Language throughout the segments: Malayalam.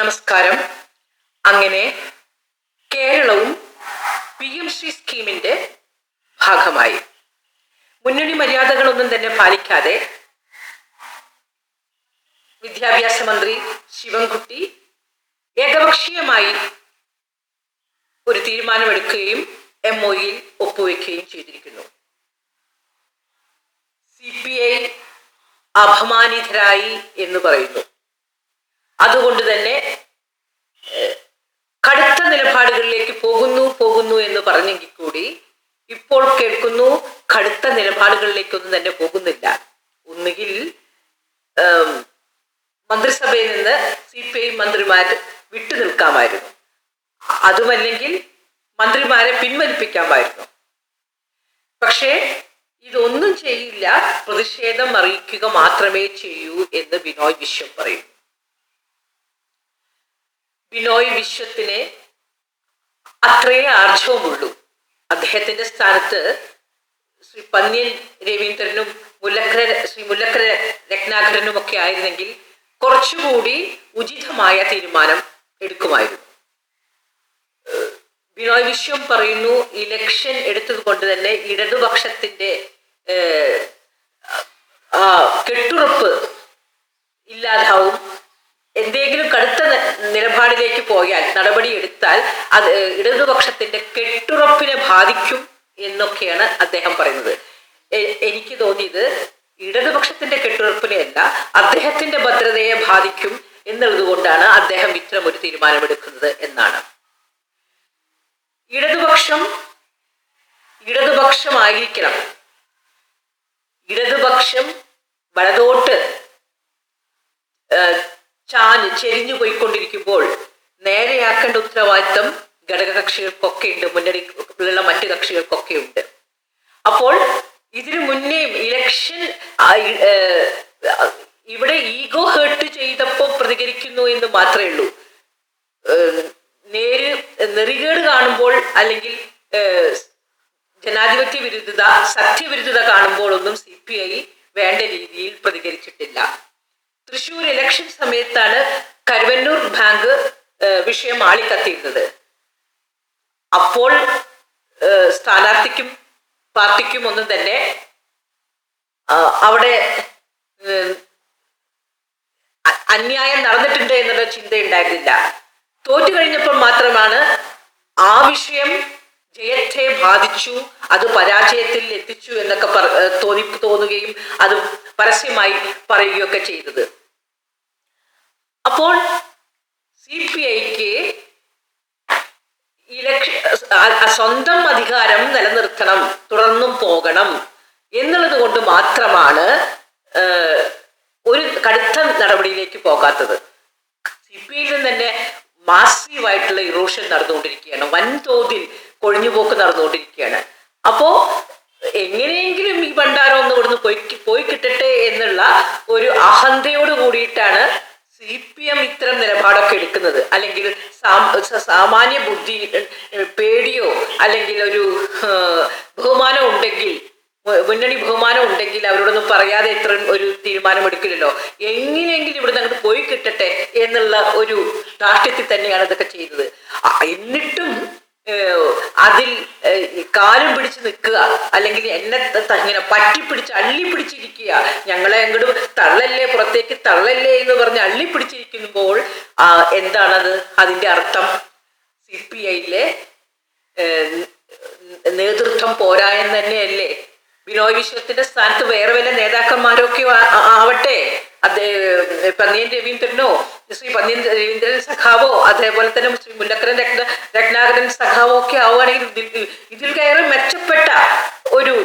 നമസ്കാരം. അങ്ങനെ കേരളവും പി എം ശ്രീ സ്കീമിന്റെ ഭാഗമായി. മുന്നണി മര്യാദകളൊന്നും തന്നെ പാലിക്കാതെ വിദ്യാഭ്യാസ മന്ത്രി ശിവൻകുട്ടി ഏകപക്ഷീയമായി ഒരു തീരുമാനമെടുക്കുകയും എം ഒയിൽ ഒപ്പുവെക്കുകയും ചെയ്തിരിക്കുന്നു. സി പി ഐ അപമാനിതരായി എന്ന് പറയുന്നു. അതുകൊണ്ട് തന്നെ കടുത്ത നിലപാടുകളിലേക്ക് പോകുന്നു പോകുന്നു എന്ന് പറഞ്ഞെങ്കിൽ കൂടി ഇപ്പോൾ കേൾക്കുന്നു കടുത്ത നിലപാടുകളിലേക്കൊന്നും തന്നെ പോകുന്നില്ല. ഒന്നുകിൽ മന്ത്രിസഭയിൽ നിന്ന് സി പി ഐ മന്ത്രിമാർ വിട്ടു നിൽക്കാമായിരുന്നു. അതുമല്ലെങ്കിൽ മന്ത്രിമാരെ പിൻവലിപ്പിക്കാമായിരുന്നു. പക്ഷേ ഇതൊന്നും ചെയ്യില്ല. പ്രതിഷേധം അറിയിക്കുക മാത്രമേ ചെയ്യൂ എന്ന് ബിനോയ് വിശ്വം പറയുന്നു. ബിനോയ് വിശ്വത്തിന് അത്രയേ ആർജവുമുള്ളൂ. അദ്ദേഹത്തിന്റെ സ്ഥാനത്ത് ശ്രീ പന്ന്യൻ രവീന്ദ്രനും മുല്ലക്കര ശ്രീ മുല്ലക്കര രത്നാകരനും ഒക്കെ ആയിരുന്നെങ്കിൽ കുറച്ചുകൂടി ഉചിതമായ തീരുമാനം എടുക്കുമായിരുന്നു. ബിനോയ് വിശ്വം പറയുന്നു ഇലക്ഷൻ എടുത്തത് കൊണ്ട് തന്നെ ഇടതുപക്ഷത്തിന്റെ കെട്ടുറപ്പ് ഇല്ലാതാവും. എന്തെങ്കിലും കടുത്ത നിലപാടിലേക്ക് പോയാൽ നടപടി എടുത്താൽ അത് ഇടതുപക്ഷത്തിന്റെ കെട്ടുറപ്പിനെ ബാധിക്കും എന്നൊക്കെയാണ് അദ്ദേഹം പറയുന്നത്. എനിക്ക് തോന്നിയത് ഇടതുപക്ഷത്തിന്റെ കെട്ടുറപ്പിനെ അല്ല അദ്ദേഹത്തിന്റെ ഭദ്രതയെ ബാധിക്കും എന്നുള്ളത് കൊണ്ടാണ് അദ്ദേഹം ഇത്തരം ഒരു തീരുമാനമെടുക്കുന്നത് എന്നാണ്. ഇടതുപക്ഷം ഇടതുപക്ഷമായിരിക്കണം. ഇടതുപക്ഷം വലതോട്ട് ചാഞ്ഞ് ചെരിഞ്ഞു പോയിക്കൊണ്ടിരിക്കുമ്പോൾ നേരെയാക്കേണ്ട ഉത്തരവാദിത്തം ഘടകകക്ഷികൾക്കൊക്കെ ഉണ്ട്. മുന്നണിയിലുള്ള മറ്റു കക്ഷികൾക്കൊക്കെ ഉണ്ട്. അപ്പോൾ ഇതിനു മുന്നേ ഇലക്ഷൻ ഇവിടെ ഈഗോ ഹേർട്ട് ചെയ്തപ്പോൾ പ്രതികരിക്കുന്നു എന്ന് മാത്രമേ ഉള്ളൂ. നേര് നെറികേട് കാണുമ്പോൾ അല്ലെങ്കിൽ ജനാധിപത്യ വിരുദ്ധത സത്യവിരുദ്ധത കാണുമ്പോൾ ഒന്നും സി പി ഐ വേണ്ട രീതിയിൽ പ്രതികരിച്ചിട്ടില്ല. തൃശൂർ ഇലക്ഷൻ സമയത്താണ് കരുവന്നൂർ ബാങ്ക് വിഷയം ആളിക്കത്തിയിരുന്നത്. അപ്പോൾ സ്ഥാനാർത്ഥിക്കും പാർട്ടിക്കും ഒന്നും തന്നെ അവിടെ അന്യായം നടന്നിട്ടുണ്ട് എന്നുള്ള ചിന്തയുണ്ടായിരുന്നില്ല. തോറ്റു കഴിഞ്ഞപ്പോൾ മാത്രമാണ് ആ വിഷയം ജയത്തെ ബാധിച്ചു അത് പരാജയത്തിൽ എത്തിച്ചു എന്നൊക്കെ തോന്നി തോന്നുകയും അത് പരസ്യമായി പറയുകയൊക്കെ ചെയ്തത്. അപ്പോൾ സി പി ഐക്ക് ഇലക്ഷൻ സ്വന്തം അധികാരം നിലനിർത്തണം തുടർന്നും പോകണം എന്നുള്ളത് കൊണ്ട് മാത്രമാണ് ഒരു കടുത്ത നടപടിയിലേക്ക് പോകാത്തത്. സി പി ഐയിൽ നിന്ന് തന്നെ മാസീവായിട്ടുള്ള ഇറോഷൻ നടന്നുകൊണ്ടിരിക്കുകയാണ്. വൻതോതിൽ കൊഴിഞ്ഞുപോക്ക് നടന്നുകൊണ്ടിരിക്കുകയാണ്. അപ്പോ എങ്ങനെയെങ്കിലും ഈ ഭണ്ഡാരം ഒന്ന് ഇവിടുന്ന് പോയി പോയി കിട്ടട്ടെ എന്നുള്ള ഒരു അഹന്തയോട് കൂടിയിട്ടാണ് സി പി എം ഇത്തരം നിലപാടൊക്കെ എടുക്കുന്നത്. അല്ലെങ്കിൽ സാമാന്യ ബുദ്ധി പേടിയോ അല്ലെങ്കിൽ ഒരു ബഹുമാനം ഉണ്ടെങ്കിൽ മുന്നണി ബഹുമാനം ഉണ്ടെങ്കിൽ അവരോടൊന്നും പറയാതെ ഇത്ര ഒരു തീരുമാനം എടുക്കില്ലല്ലോ. എങ്ങനെയെങ്കിലും ഇവിടുന്ന് അങ്ങോട്ട് പോയി കിട്ടട്ടെ എന്നുള്ള ഒരു ധാർഷ്ട്യത്തിൽ തന്നെയാണ് ഇതൊക്കെ ചെയ്തത്. എന്നിട്ടും അതിൽ കാലും പിടിച്ച് നിൽക്കുക. അല്ലെങ്കിൽ എന്നെ ഇങ്ങനെ പറ്റി പിടിച്ച് അള്ളി പിടിച്ചിരിക്കുക ഞങ്ങളെ അങ്ങോട്ട് തള്ളല്ലേ പുറത്തേക്ക് തള്ളല്ലേ എന്ന് പറഞ്ഞ് അള്ളി പിടിച്ചിരിക്കുമ്പോൾ എന്താണത്? അതിന്റെ അർത്ഥം സി പി ഐയിലെ നേതൃത്വം പോരാ തന്നെയല്ലേ? ബിനോയ് വിശ്വത്തിന്റെ സ്ഥാനത്ത് വേറെ വല്ല നേതാക്കന്മാരൊക്കെ ആവട്ടെ? അതേ പന്നിയൻ രവീന്ദ്രനോ ശ്രീ പന്നിയൻ രവീന്ദ്രൻ സഖാവോ അതേപോലെ തന്നെ ശ്രീ മുല്ലക്കരൻ രത്ന രത്നാകരൻ സഖാവോ ഒക്കെ ആവുകയാണെങ്കിൽ ഇതിൽ കയറി മെച്ചപ്പെട്ട ഒരു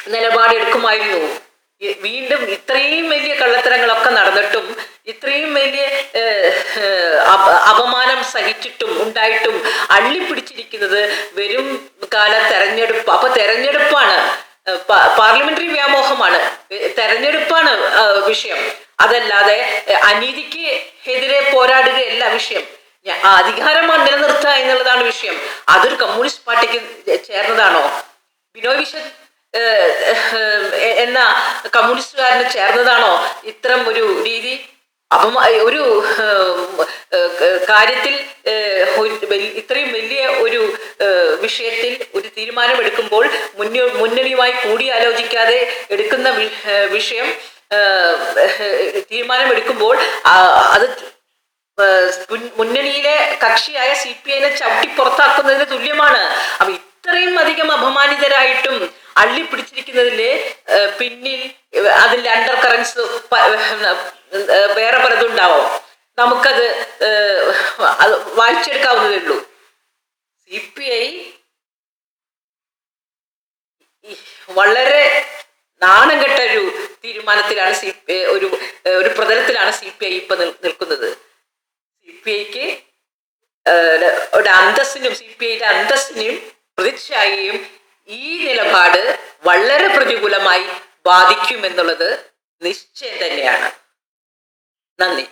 നിലപാടെടുക്കുമായിരുന്നു. വീണ്ടും ഇത്രയും വലിയ കള്ളത്തരങ്ങളൊക്കെ നടന്നിട്ടും ഇത്രയും വലിയ അപമാനം സഹിച്ചിട്ടും ഉണ്ടായിട്ടും അള്ളിപ്പിടിച്ചിരിക്കുന്നത് വരും കാല തെരഞ്ഞെടുപ്പ് അപ്പൊ തെരഞ്ഞെടുപ്പാണ്. പാർലമെന്ററി വ്യാമോഹമാണ്. തെരഞ്ഞെടുപ്പാണ് വിഷയം. അതല്ലാതെ അനീതിക്ക് എതിരെ പോരാടുകയല്ല വിഷയം. അധികാരം നിലനിർത്തുക എന്നുള്ളതാണ് വിഷയം. അതൊരു കമ്മ്യൂണിസ്റ്റ് പാർട്ടിക്ക് ചേർന്നതാണോ? ബിനോയ് ഏഹ്, എന്ന കമ്മ്യൂണിസ്റ്റുകാരന് ചേർന്നതാണോ? ഇത്തരം ഒരു രീതി അപ്പം ഒരു കാര്യത്തിൽ ഇത്രയും വലിയ ഒരു വിഷയത്തിൽ ഒരു തീരുമാനമെടുക്കുമ്പോൾ മുന്നോ മുന്നണിയുമായി കൂടിയാലോചിക്കാതെ എടുക്കുന്ന വിഷയം തീരുമാനമെടുക്കുമ്പോൾ അത് മുന്നണിയിലെ കക്ഷിയായ സി പി ഐനെ ചവിട്ടി പുറത്താക്കുന്നതിന് തുല്യമാണ്. അപ്പൊ ഇത്രയും അധികം അപമാനിതരായിട്ടും അള്ളി പിടിച്ചിരിക്കുന്നതിൽ പിന്നിൽ അതിന്റെ അണ്ടർ കറൻസ് വേറെ പലതും ഉണ്ടാവും. നമുക്കത് അത് വായിച്ചെടുക്കാവുന്നതേ ഉള്ളൂ. സി പി ഐ വളരെ നാണം കെട്ട ഒരു തീരുമാനത്തിലാണ് സി പി ഒരു ഒരു പ്രതലത്തിലാണ് സി പി ഐ ഇപ്പൊ നിൽക്കുന്നത്. സി പി ഐക്ക് ഒരു അന്തസ്സിനും സി പി ഐയുടെ അന്തസ്സിനും പ്രതിച്ഛായയും ഈ നിലപാട് വളരെ പ്രതികൂലമായി ബാധിക്കുമെന്നുള്ളത് നിശ്ചയം തന്നെയാണ്. നന്ദി.